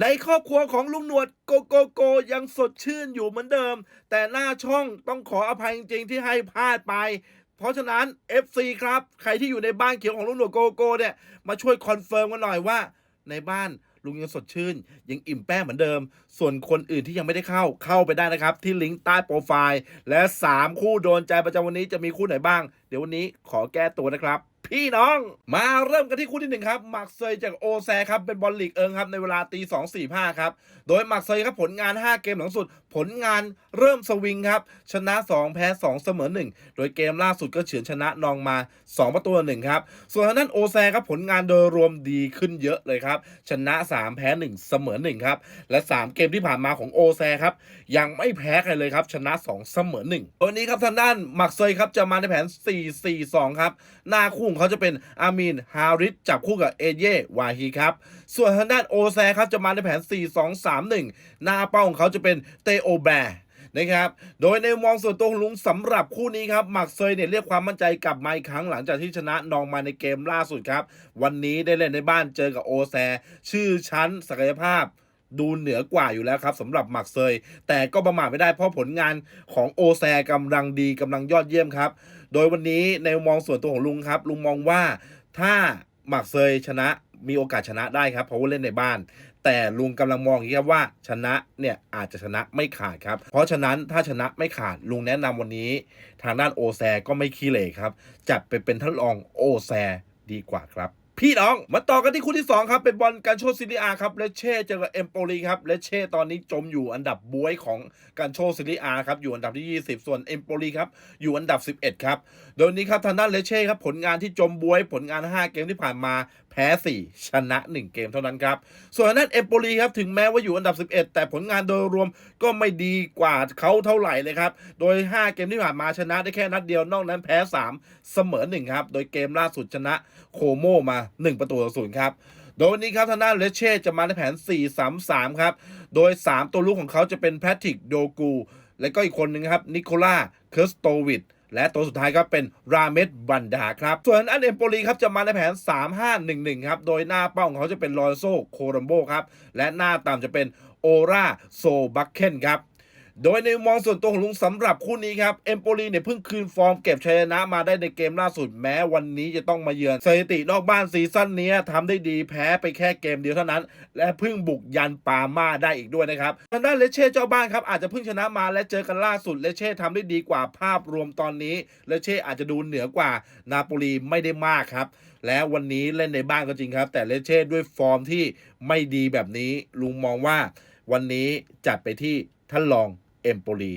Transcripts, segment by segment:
ในครอบครัวของลุงหนวดโกโกโกยังสดชื่นอยู่เหมือนเดิม แต่หน้าช่องต้องขออภัยจริงๆที่ให้พลาดไป เพราะฉะนั้น FC ครับ ใครที่อยู่ในบ้านเขียวของลุงหนวดโกโกเนี่ยมาช่วยคอนเฟิร์มกันหน่อยว่า ในบ้านลุงยังสดชื่น ยังอิ่มแป้งเหมือนเดิม ส่วนคนอื่นที่ยังไม่ได้เข้าเข้าไปได้นะครับ ที่ลิงก์ใต้โปรไฟล์ และ 3 คู่โดนใจประจำวันนี้จะมีคู่ไหนบ้าง เดี๋ยววันนี้ขอแก้ตัวนะครับ พี่น้อง มาเริ่มกันที่คู่ที่หนึ่งครับหมักเซยจากโอแซครับเป็นบอลลีกเอิงครับในเวลาตีสองสี่ห้าครับ โดยหมักเซยครับผลงาน 5 เกมหลังสุด ผลงานเริ่มสวิงครับ ชนะ 2 แพ้ 2 เสมอ 1 โดยเกมล่าสุดก็เฉือนชนะนองมา 2 ประตูหนึ่งครับ ส่วนทางด้านโอแซครับผลงานโดยรวมดีขึ้นเยอะเลยครับ ชนะ 3 แพ้ 1 เสมอ 1 ครับ และ 3 เกมที่ผ่านมาของโอแซครับยังไม่แพ้ใครเลยครับ ชนะ 2 เสมอ1วันนี้ครับทางด้านหมักเซยครับจะมาในแผน 4-4-2 ครับหน้าคู่ของเขาจะเป็นอามีนฮาริสจับคู่กับเอเย่วาฮีครับ ส่วนทางด้านโอแซครับจะมาในแผน 4-2-3-1 หน้าเป้าของเขาจะเป็นเตโอแบร์นะครับ โดยในมองส่วนตัวของลุงสำหรับคู่นี้ครับ หมักเซยเนี่ยเรียกความมั่นใจกลับมาอีกครั้งหลังจากที่ชนะนองมาในเกมล่าสุดครับ วันนี้ได้เล่นในบ้านเจอกับโอแซ ชื่อชั้นศักยภาพดูเหนือกว่าอยู่แล้วครับสำหรับหมักเซย แต่ก็ประมาทไม่ได้เพราะผลงานของโอแซกำลังดีกำลังยอดเยี่ยมครับ โดยวันนี้ในมองส่วนตัวของลุงครับ ลุงมองว่าถ้าหมากเซยชนะมีโอกาสชนะได้ครับเพราะว่าเล่นในบ้าน แต่ลุงกำลังมองอย่างนี้ครับว่าชนะเนี่ยอาจจะชนะไม่ขาดครับ เพราะฉะนั้นถ้าชนะไม่ขาดลุงแนะนำวันนี้ ทางด้านโอแซก็ไม่ขี้เหร่ครับจัดไปเป็นท่านรองโอแซดีกว่าครับ พี่น้อง มาต่อกันที่คู่ที่ 2 ครับ เป็นบอลการโชซิลิอาครับเลเช่เจอกับเอมโปลีครับเลเช่ตอนนี้จมอยู่อันดับบวยของการโชซิลิอาครับ อยู่อันดับที่ 20 ส่วนเอมโปลีครับ อยู่อันดับ 11 ครับ โดยนนี้ครับทางด้านเลเช่ครับ ผลงานที่จมบวย ผลงาน 5 เกมที่ผ่านมาแพ้ 4 ชนะ 1 เกมเท่านั้นครับ ส่วนทางด้านเอมโปลีครับ ถึงแม้ว่าอยู่อันดับ 11 แต่ผลงานโดยรวมก็ไม่ดีกว่าเขาเท่าไหร่เลยครับ โดย 5 เกมที่ผ่านมาชนะได้แค่นัดเดียวนอกนั้นแพ้ 3 เสมอ1ครับ โดยเกมล่าสุดชนะโคโมมา1 ประตูต่อศูนย์ครับ โดยวันนี้ครับทางด้านเลเช่จะมาในแผน 4-3-3 ครับ โดย 3 ตัวลูกของเขาจะเป็นแพทริกโดกู และก็อีกคนหนึ่งครับนิโคล่าเคิร์สโตวิดและตัวสุดท้ายครับเป็นราเมดบันดาครับ ส่วนอันเอมโปลีครับจะมาในแผน 3-5-1-1 ครับ โดยหน้าเป้าของเขาจะเป็นลอรโซโครัมโบครับ และหน้าต่ำจะเป็นโอราโซบัคเคนครับ โดยในมองส่วนตัวของลุงสำหรับคู่นี้ครับเอมโปลีเนี่ยเพิ่งคืนฟอร์มเก็บชัยชนะมาได้ในเกมล่าสุดแม้วันนี้จะต้องมาเยือนสถิตินอกบ้านซีซั่นนี้ทำได้ดีแพ้ไปแค่เกมเดียวเท่านั้น และเพิ่งบุกยันปาม่าได้อีกด้วยนะครับทางด้านเลเช่เจ้าบ้านครับอาจจะเพิ่งชนะมาและเจอกันล่าสุดเลเช่ทำได้ดีกว่าภาพรวมตอนนี้เลเช่อาจจะดูเหนือกว่านาโปลีไม่ได้มากครับและวันนี้เล่นในบ้านก็จริงครับ แต่เลเช่ด้วยฟอร์มที่ไม่ดีแบบนี้ลุงมองว่าวันนี้จัดไปที่ท่านรอง เอมโปลี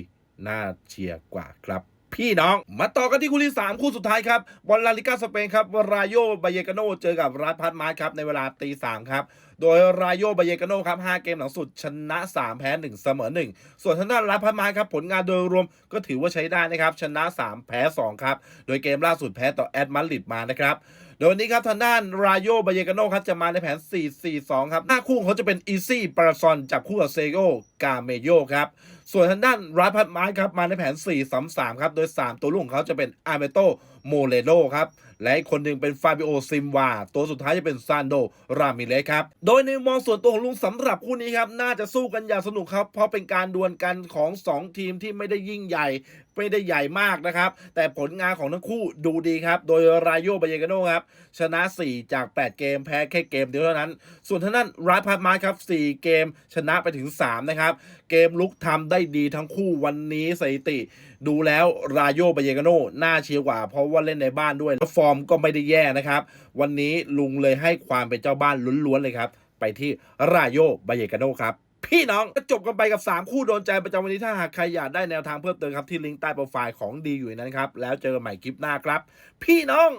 น่าเชียร์กว่าครับพี่น้อง มาต่อกันที่คู่ที่ 3 คู่สุดท้ายครับบอลลาลิกาสเปนครับรายโยบาเยกาโนเจอกับรัฐพัดมาร์ครับในเวลาตีสามครับ โดยรายโยบาเยกาโนครับ5เกมหลังสุดชนะ 3 แพ้ 1 เสมอ 1 ส่วนทางด้านรัฐพัดมาร์ครับผลงานโดยรวมก็ถือว่าใช้ได้นะครับ ชนะ 3 แพ้ 2 ครับ โดยเกมล่าสุดแพ้ต่อแอดมาริดมานะครับ ดยวันนี้ครับทางด้านรายโยบาเยกาโนครับจะมาในแผน 4-4-2 ครับหน้าคู่เขาจะเป็นอีซี่ปราซอนจับคู่กับเซโกกาเมโยครับ ส่วนทางด้านราพัดไมาร์ครับมาในแผน 4-3-3 ครับ โดย 3 ตัวลูกของเขาจะเป็นอาร์เมโตโมเลโดครับและอีกคนหนึ่งเป็นฟาบิโอซิมวา ตัวสุดท้ายจะเป็นซานโด รามิเลสครับ โดยในมองส่วนตัวของลุงสำหรับคู่นี้ครับ น่าจะสู้กันอย่างสนุกครับ เพราะเป็นการดวลกันของ 2 ทีมที่ไม่ได้ยิ่งใหญ่ ไม่ได้ใหญ่มากนะครับ แต่ผลงานของทั้งคู่ดูดีครับ โดยรายโยบาเยกาโนครับชนะ 4 จาก 8 เกมแพ้แค่เกมเดียวเท่านั้น ส่วนท่างด้นราพัดมาร์ครับ 4 เกมชนะไปถึง 3 นะครับ เกมลุกทำได้ดีทั้งคู่วันนี้สถิติ ดูแล้วรายโยบาเยกาโนน่าเชียร์กว่า เพราะว่าเล่นในบ้านด้วยแล้วฟอร์มก็ไม่ได้แย่นะครับ วันนี้ลุงเลยให้ความเป็นเจ้าบ้านล้วนๆเลยครับ ไปที่รายโยบาเยกาโนครับ พี่น้องก็จบกันไปกับ 3 คู่โดนใจประจำวันนี้ถ้าหากใครอยากได้แนวทางเพิ่มเติมครับที่ลิงก์ใต้โปรไฟล์ของดีอยู่นนั้นครับแล้วเจอกันใหม่คลิปหน้าครับ พี่น้อง